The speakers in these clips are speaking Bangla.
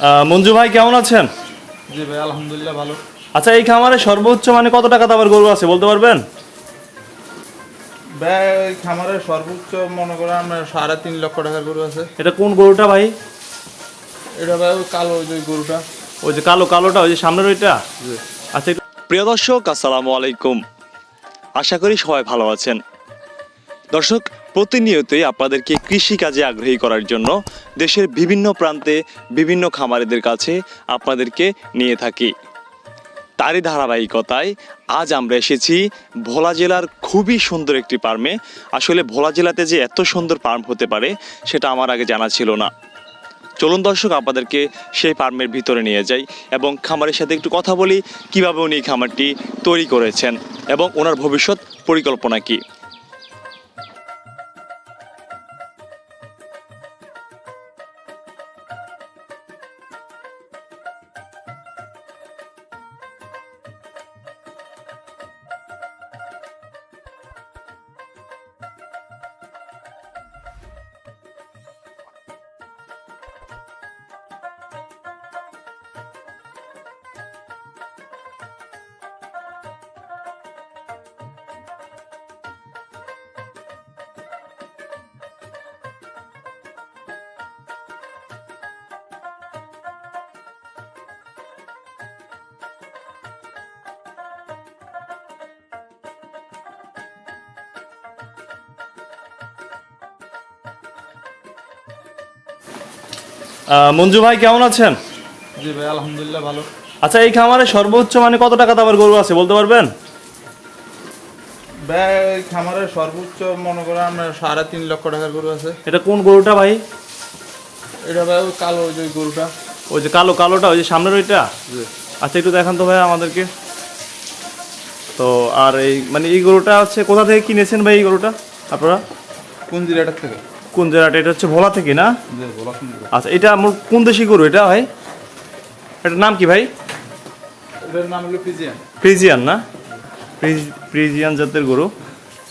আহ, মঞ্জু ভাই কেমন আছেন? জি ভাই আলহামদুলিল্লাহ ভালো। আচ্ছা এই খামারে সর্বোচ্চ মানে কত টাকা দামের গরু আছে বলতে পারবেন? ব্যয় ওই খামারের সর্বোচ্চ মনে করেন আপনার সাড়ে তিন লক্ষ টাকার গরু আছে। এটা কোন গরুটা ভাই? এটা ভাই ওই কালো ওই যে গরুটা। ওই যে কালো কালোটা ওই যে সামনের ওইটা? জি। আচ্ছা একটু- প্রিয় দর্শক আসসালামু আলাইকুম। আশা করি সবাই ভালো আছেন। দর্শক প্রতিনিয়তই আপনাদেরকে কৃষি কাজে আগ্রহী করার জন্য দেশের বিভিন্ন প্রান্তে বিভিন্ন খামারিদের কাছে আপনাদেরকে নিয়ে থাকি। তারই ধারাবাহিকতায় আজ আমরা এসেছি ভোলা জেলার খুবই সুন্দর একটি ফার্মে আসলে ভোলা জেলাতে যে এত সুন্দর ফার্ম হতে পারে, সেটা আমার আগে জানা ছিল না। চলুন দর্শক, আপনাদেরকে সেই ফার্মের ভিতরে নিয়ে যাই এবং খামারের সাথে একটু কথা বলি, কীভাবে উনি খামারটি তৈরি করেছেন এবং ওনার ভবিষ্যৎ পরিকল্পনা কি। মঞ্জু ভাই কেমন আছেন? জি ভাই আলহামদুলিল্লাহ ভালো। আচ্ছা এই খামারে সর্বোচ্চ মানে কত টাকা দামের গরু আছে বলতে পারবেন? ওই খামারের সর্বোচ্চ মনে করেন আমরা সাড়ে তিন লক্ষ টাকার গরু আছে। এটা কোন গরুটা ভাই? এটা ভাই ওই কালো ওই যে গরুটা। ওই যে কালো কালোটা ওই যে সামনের ওইটা? জি। আচ্ছা একটু দেখান তো ভাই আমাদেরকে। তো আর এই মানে এই গরুটা হচ্ছে কোথা থেকে কিনেছেন ভাই এই গরুটা আপনারা? কোন জেলাটার থেকে? কোন জায়গাটা এটা হচ্ছে ভোলা থেকে না? আচ্ছা এটা আমার কোন দেশি গরু এটা ভাই এটার নাম কি ভাই? নাম হলো পিজিয়ান ফ্রিজিয়ান না? ফ্রিজ- ফ্রিজিয়ান জাতের গরু।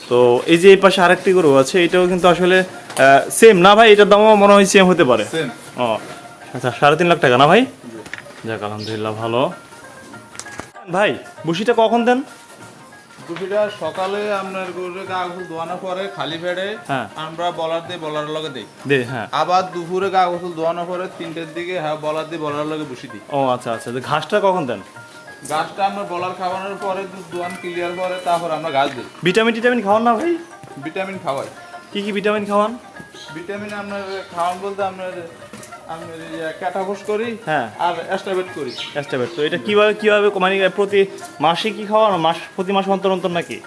তো এই যে এই পাশে আরেকটি গরু আছে এটাও কিন্তু আসলে সেম না ভাই? এটার দামও মনে হয় সেম হতে পারে। ও আচ্ছা সাড়ে তিন লাখ টাকা না ভাই? যাক আলহামদুলিল্লাহ ভালো। ভাই বুসিটা কখন দেন? গুপিটা সকালে আপনার গরুর গা গোসল ধোয়ানোর পরে খালি পেটে হ্যাঁ। আমরা বলার দিয়ে বলার লগে দিই। দে হ্যাঁ। আবার দুপুরে গা গোসল ধোয়ানোর পরে তিনটের দিকে হ্যাঁ বলার দিয়ে বলার লগে বসি দিই। ও আচ্ছা আচ্ছা। ঘাসটা কখন দেন? গাছটা আমরা বলার খাওয়ানোর পরে দুধ দোয়ান ক্লিয়ার করে তারপর আমরা গাছ দিই। ভিটামিন টিটামিন খাওয়ান না ভাই? ভিটামিন খাওয়াই। কি কি ভিটামিন খাওয়ান? ভিটামিন আপনার খাওয়ান বলতে আপনার ক্যাটাফোস করি হ্যাঁ। আর অ্যাস্টাবেট করি। অ্যাস্টাবেট তো এটা কীভাবে কীভাবে মানে প্রতি মাসে কি খাওয়ান? মাস প্রতি মাস অন্তর অন্তর নাকি?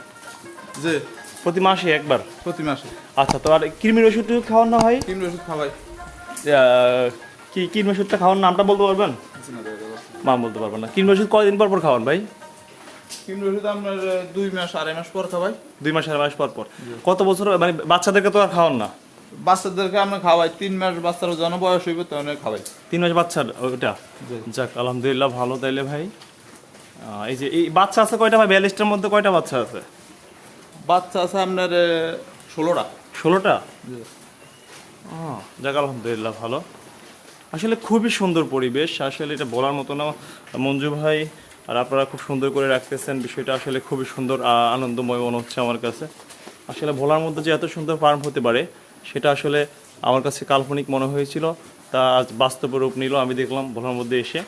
প্রতি মাসে একবার? প্রতি মাসে। আচ্ছা তো আর কৃমির ওষুধ টষুধ খাওয়ান না ভাই? তিন ওষুধ খাওয়াই। কি কৃমি ওষুধটা নামটা বলতে পারবেন? মা বলতে পারবেন না। কৃমি ওষুধ কয়দিন পর পর খাওয়ান ভাই? ওষুধ আপনার দুই মাস আড়াই মাস পর খাওয়াই। দুই মাস আড়াই মাস পর পর। কত বছর মানে বাচ্চাদেরকে তো আর খাওয়ান না? বাচ্চাদেরকে আমরা খাওয়াই তিন মাস বাচ্চার জন বয়স হইবে তখন খাওয়াই। তিন মাস বাচ্চার ওটা যাক আলহামদুলিল্লাহ ভালো তাইলে ভাই। এই যে এই বাচ্চা আছে কয়টা ভাই? বিয়াল্লিশটার মধ্যে কয়টা বাচ্চা আছে? বাচ্চা আছে আপনার ষোলোটা। ষোলোটা? যাক আলহামদুলিল্লাহ ভালো। আসলে খুবই সুন্দর পরিবেশ। আসলে এটা বলার মতো না মঞ্জু ভাই। আর আপনারা খুব সুন্দর করে রাখতেছেন। বিষয়টা আসলে খুবই সুন্দর আনন্দময় মনে হচ্ছে আমার কাছে। আসলে ভোলার মধ্যে যে এত সুন্দর ফার্ম হতে পারে সেটা আসলে আমার কাছে কাল্পনিক মনে হয়েছিল। তা আজ বাস্তব রূপ নিল, আমি দেখলাম ভোলার মধ্যে এসে।